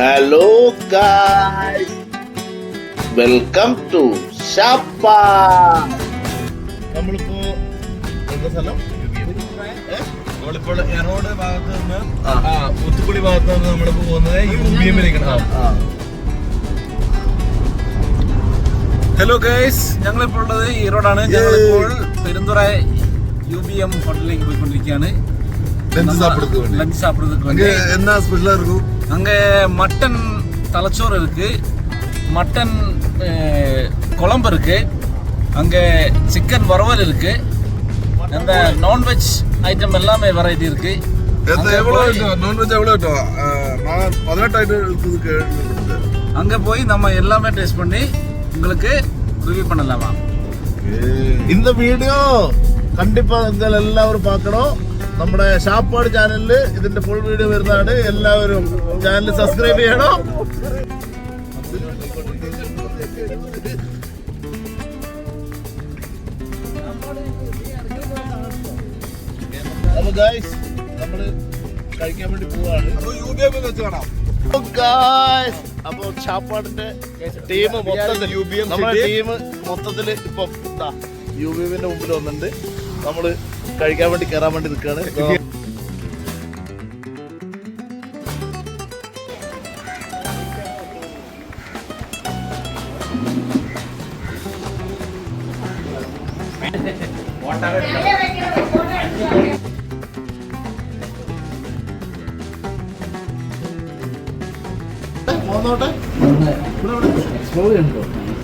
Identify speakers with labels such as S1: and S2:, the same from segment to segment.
S1: Hello guys welcome to ഷാപ്പ നമ്മളിപ്പോ എന്താ സ്ഥലം?
S2: നമ്മളിപ്പോൾ എറോഡ് ഭാഗത്ത് നിന്ന് മുത്തുക്കുളി ഭാഗത്ത് നിന്ന് നമ്മളിപ്പോ പോകുന്നത് ഈ മുബിയമ്മിലേക്കാണ് ഹലോ ഗൈസ് ഞങ്ങളിപ്പോൾ ഉള്ളത് ഈറോഡാണ് ഞങ്ങളിപ്പോൾ പെരുന്തുറ യു ബി എം ഹോട്ടലിലേക്ക് പോയിക്കൊണ്ടിരിക്കുകയാണ്.
S3: ലഞ്ച് സാപ്പിടുന്നത് എന്നാ
S2: സ്പെഷ്യൽ ആയിരിക്കും
S3: அங்கே
S2: மட்டன் தலைச்சோறு இருக்குது மட்டன் குழம்பு இருக்குது அங்கே சிக்கன் வறுவல் இருக்குது அந்த நான்வெஜ் ஐட்டம் எல்லாமே வெரைட்டி
S3: இருக்குது
S2: அங்கே போய் நம்ம எல்லாமே டேஸ்ட் பண்ணி உங்களுக்கு ரிவ்யூ பண்ணலாமா
S1: இந்த வீடியோ கண்டிப்பாக எங்கள் எல்லாரும் பார்க்கணும். നമ്മുടെ ഷാപ്പാട് ചാനലിൽ ഇതിന്റെ ഫുൾ വീഡിയോ വരുന്നതാണ്. എല്ലാവരും ചാനൽ സബ്സ്ക്രൈബ് ചെയ്യണം. അപ്പൊ ഗായ്സ് നമ്മൾ കഴിക്കാൻ വേണ്ടി പോവാണ്.
S3: അപ്പൊ
S1: ഷാപ്പാടിന്റെ ടീം മൊത്തത്തിൽ നമ്മുടെ. ടീം മൊത്തത്തിൽ ഇപ്പൊ യു ബി എമ്മിന്റെ മുമ്പിൽ വന്നിട്ടുണ്ട്. നമ്മൾ കഴിക്കാൻ വേണ്ടി കയറാൻ വേണ്ടി നിൽക്കുകയാണ്.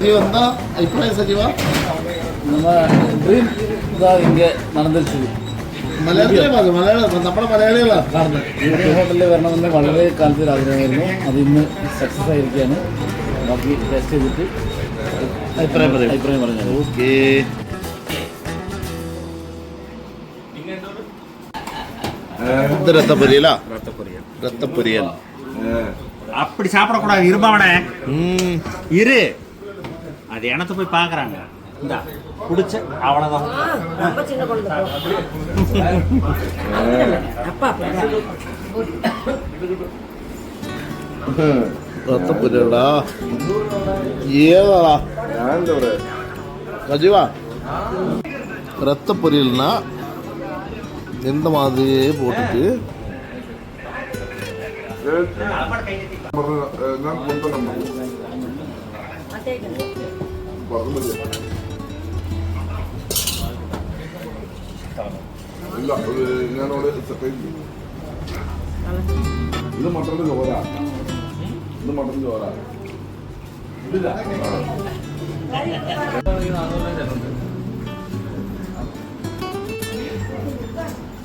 S1: ഇവിടെ എന്താ അഭിപ്രായം സജീവ?
S4: നമ്മളെ ட்ரீம் தான் இங்கே நடந்துருச்சு
S1: മലയാളത്തിലെ ഭാഗം മലയാളം നമ്മുടെ മലയാളികളാ
S4: കാരണം യൂട്യൂബ് ഹോട്ടലിൽ വരണമെന്ന് വളരെ കാലത്തിൽ ആഗ്രഹമായിരുന്നു അത് ഇന്ന് സക്സസ് ആയിരിക്കുകയാണ് ബാക്കി ടെസ്റ്റ് ചെയ്തിട്ട്
S1: അഭിപ്രായം പറയും
S4: അഭിപ്രായം പറഞ്ഞു
S1: ഓക്കേ ഇത് രത്തപ്പൊരിയല രത്തപ്പൊരിയൽ
S5: அப்படி சாப்பிடக்கூடாது இருமாவனே இரு அது எனத்த போய் பார்க்கறாங்க இந்தா பிடிச்ச அவ்வளோதான்
S6: ரொம்ப சின்ன குழந்தை அப்பா
S1: ரத்த பொரியல்னா எந்த மாதிரியே போட்டுட்டு
S3: நான் கொண்டு நம்ம ഇല്ല ഞാനവിടെ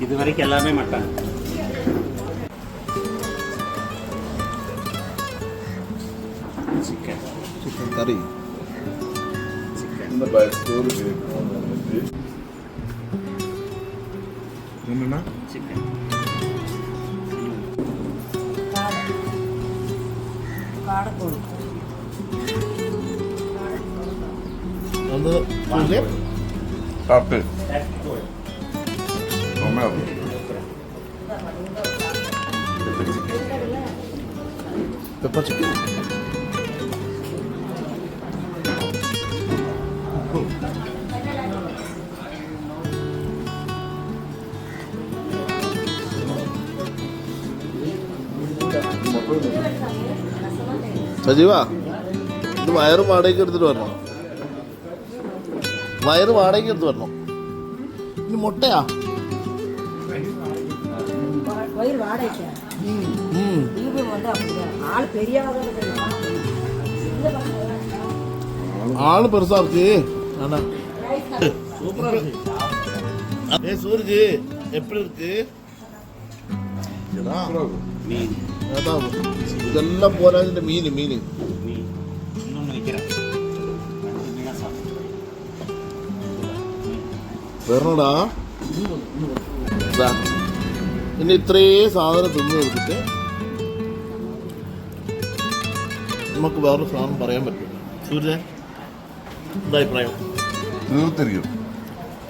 S3: ഇത് ഇത് എല്ലാമേ mutton chicken. Chicken
S5: curry. Chicken. Bike
S1: 국물만?
S3: 치킨. 어느 맛에?
S6: 카페.
S1: 정말.
S3: 페퍼
S1: 치킨. സജീവ ഇത് വയറ് വാടകയ്ക്ക് എടുത്തിട്ട് വരണം വയറ് വാടകയ്ക്ക് എടുത്ത് വരണം ഇനി മുട്ടയാ
S6: வயிறு வாடகைக்கு
S1: ഉം.
S6: தீபம் வந்து அப்படிதான் ஆள் பெரியவங்க
S1: ஆளு பெருசா இருக்கு ஆனா ஏ சூரஜ் எப்படி இருக்கு ஏடா,
S5: மீன்
S1: அதான் இதெல்லாம் போறா இந்த மீன் மீன்
S5: மீன் இன்னொன்று வைக்கிறேன் கண்டினியூவாக சாப்பிடு
S1: വരണോടാ ഇതാ. ഇനി ഇത്രേ സാധനം തിന്നു തീർത്തിട്ട് നമുക്ക് വേറൊരു സാധനം പറയാൻ പറ്റും സൂര്യ എന്താ അഭിപ്രായം
S3: തീർത്തിരിക്കും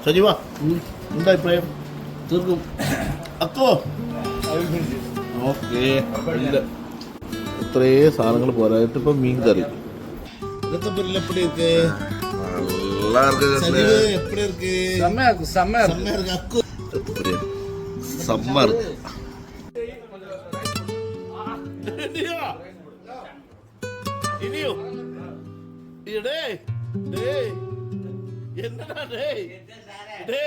S1: സജീവ എന്താ അഭിപ്രായം തീർക്കും അക്കോ ഇത്രേ സാധനങ്ങൾ പോരായിട്ട് ഇപ്പൊ മീൻ കറി. സമ്മർ. ഇനിയോ? ഇടേ ഡേ എന്താ ഡേ ഡേ